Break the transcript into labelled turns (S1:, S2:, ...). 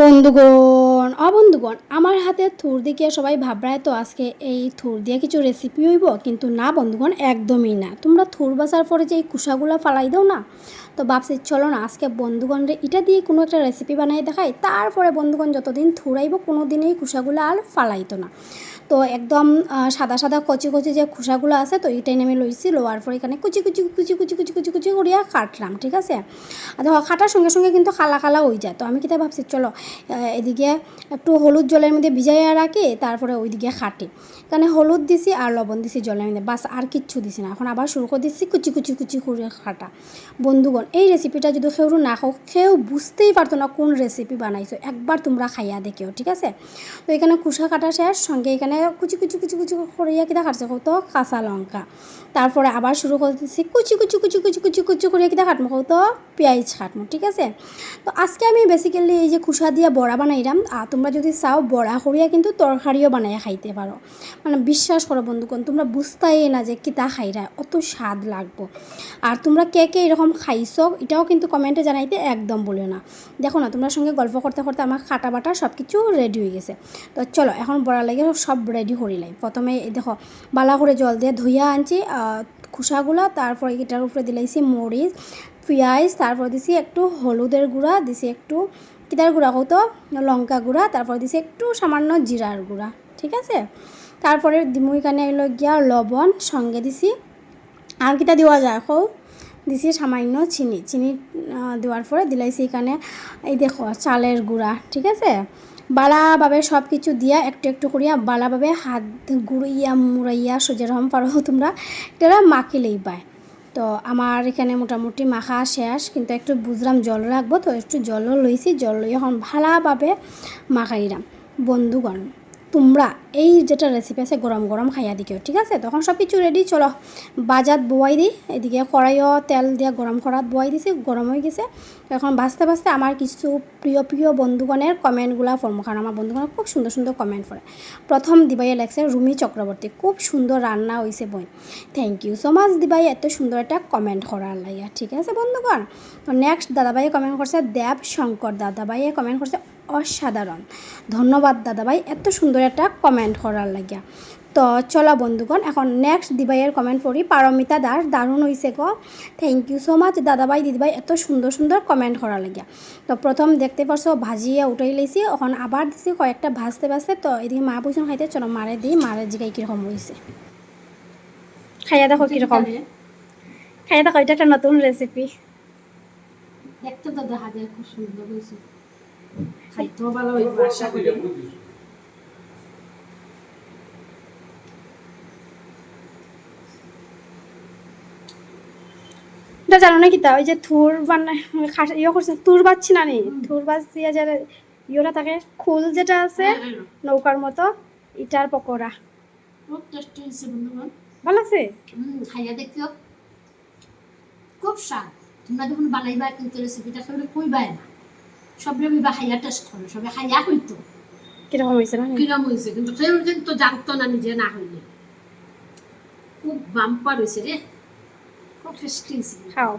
S1: বন্ধুগণ অবন্ধুগণ আমার হাতে থুর দিকে সবাই ভাবরায় তো আজকে এই থুর দিয়ে কিছু রেসিপি হইব, কিন্তু না বন্ধুগণ একদমই না। তোমরা থুর বাসার পরে যে এই কুসাগুলো ফালাই দাও না, তো ভাবছি চলো না, আজকে বন্ধুগণ রে এটা দিয়ে কোনো একটা রেসিপি বানাই দেখাই, তারপরে বন্ধুগণ যতদিন থুরাইব কোনো দিনই কুসাগুলো আর ফালাইতো না। তো একদম সাদা সাদা কচি কচি যে খোসাগুলো আছে, তো এইটাই আমি লইছি লোয়ার পরে এখানে কুচি কুচি কুচি কুচি কুচি কুচি কুচি করিয়া কাটলাম, ঠিক আছে? দেখো কাটার সঙ্গে সঙ্গে কিন্তু খালা খালা হয়ে যায়। তো আমি কিতা ভাবছি, চলো এদিকে একটু হলুদ জলের মধ্যে ভিজাইয়া রাখি তারপরে ওইদিকে খাটে এখানে হলুদ দিছি আর লবণ দিছি জলের মধ্যে বাস আর কিচ্ছু দিছি না এখন আবার শুরু করে দিচ্ছি কুচি কুচি কুচি করে খাটা বন্ধুগণ এই রেসিপিটা যদি কেউ না খাও কেউ বুঝতেই পারতো না কোন রেসিপি বানাইছো একবার তোমরা খাইয়া দেখেও ঠিক আছে তো এখানে কুসা কাটা শেষ সঙ্গে এখানে কুচি কুচি কুচি কুচি করিয়া কিতা কাটছে কত কাঁচা লঙ্কা তারপরে আবার শুরু করে দিচ্ছি কুচি কুচি কুচি কুচি কুচি কুচি করিয়া কিতা কাটমো কত পেঁয়াজ খাটমো ঠিক আছে তো আজকে আমি বেসিক্যালি এই যে কুসা দিয়া বড়া বানাইলাম আর তোমরা যদি চাও বড়া করিয়া কিন্তু তরকারিও বানাইয়া খাইতে পারো মানে বিশ্বাস করো বন্ধুগণ, তোমরা বুঝতেই না যে কিতা খাইরা অত স্বাদ লাগবো। আর তোমরা কে কে এরকম খাইছো, এটাও কিন্তু কমেন্টে জানাইতে একদম বলিও না। দেখো না, তোমরা সঙ্গে গল্প করতে করতে আমার কাটা বাটা সব কিছু রেডি হয়ে গেছে। তো চলো, এখন বড়া লাগে সব রেডি করিলাই প্রথমে দেখো বালা করে জল দিয়ে, ধুইয়া আনছি খোসাগুলো, তারপরে এটার উপরে দিলাইছি মরিচ পেঁয়াজ, তারপর দিছি একটু হলুদের গুঁড়া, দিছি একটু কিতার গুঁড়া কত লঙ্কা গুঁড়া, তারপর দিছি একটু সামান্য জিরার গুঁড়া, ঠিক আছে? তারপরে দিমু এখানে এলো গিয়া লবণ, সঙ্গে দিছি, আর কিটা দেওয়া যায় কৌ দিছি সামান্য চিনি চিনি দেওয়ার পরে দিলাইছি এখানে, এই দেখো চালের গুঁড়া, ঠিক আছে? বালাভাবে সব কিছু দিয়া একটু একটু করিয়া বালাভাবে হাত গুঁড়িয়া মুড়াইয়া যেরকম পারো তোমরা, এটা মাখিলেই পায়। তো আমার এখানে মোটামুটি মাখা শেষ, কিন্তু একটু বুঝলাম জল রাখব, তো একটু জলও লইছি, জল লই এখন ভালোভাবে মাখাইলাম। বন্ধুগণ তোমরা এই যেটা রেসিপি আছে গরম গরম খাইয়া দিকেও ঠিক আছে? তখন সব কিছু রেডি চলো। বাজাত বোয়াই দিই, এদিকে কড়াইও তেল দিয়ে গরম করাত বোয়াই দিছি, গরম হয়ে গেছে। এখন বাঁচতে বাঁচতে আমার কিছু প্রিয় প্রিয় বন্ধুগণের কমেন্টগুলো পড়ব কারণ আমার বন্ধুগণ খুব সুন্দর সুন্দর কমেন্ট করে প্রথম দিবাই লেখছে, রুমি চক্রবর্তী, খুব সুন্দর রান্না হয়েছে বই। থ্যাংক ইউ সো মাচ দিবাই এত সুন্দর একটা কমেন্ট করার লাগিয়া ঠিক আছে বন্ধুগণ? তো নেক্সট দাদাভাইয়ে কমেন্ট করছে, দেব শঙ্কর দাদাভাইয়ে কমেন্ট করছে। অসাধারণ। ধন্যবাদ দাদাভাই, এত সুন্দর একটা কমেন্ট করার লাগিয়া। তো চলো বন্ধুগণ, এখন নেক্সট দিবাইয়ের কমেন্ট পড়ি। পারমিতা দাস, দারুণ হয়েছে গো। থ্যাংক ইউ সো মাচ দাদাভাই, দিদিভাই, এত সুন্দর সুন্দর কমেন্ট করার লাগিয়া। তো প্রথম দেখতে পারছ, ভাজিয়ে উঠাই লাইছি এখন আবার দিছি কয়েকটা ভাজতে ভাজতে। তো এদিকে মা পয়সা খাইতে, চলো মারে দিই। মারে জিগাই কীরকম হয়েছে খাইয়া দেখো কীরকম। খাইয়া দেখো, এটা একটা নতুন রেসিপি
S2: দেখতে তো দেখা যায়, খুব সুন্দর হয়েছে খাইতেও ভালো হইব আশা করি
S1: এটা জানো না কি তা? ওই যে থুর ইয়ে করছে বাচ্ছি না নি? থুর বাচ দিয়ে যে ইয়েটা থাকে খুল যেটা আছে নৌকার মতো ইটার পকোড়া।
S2: খুব টেস্টি হয়েছে বন্ধুগণ
S1: ভালো আছে?
S2: খাইয়া দেখিও। খুব স্বাদ। তোমরা যখন বানাইবা কিন্তু রেসিপিটা সবাই কইবাই না। সবরে বিবা খাইয়া টেস্ট করো সবে হাইয়া হইতো।
S1: কীরকম হয়েছে না
S2: কীরকম হয়েছে কিন্তু কেউ কিন্তু জানতো না নিজে না হইলে। খুব বাম্পার হয়েছে রে। খুব টেস্টি
S1: খাও।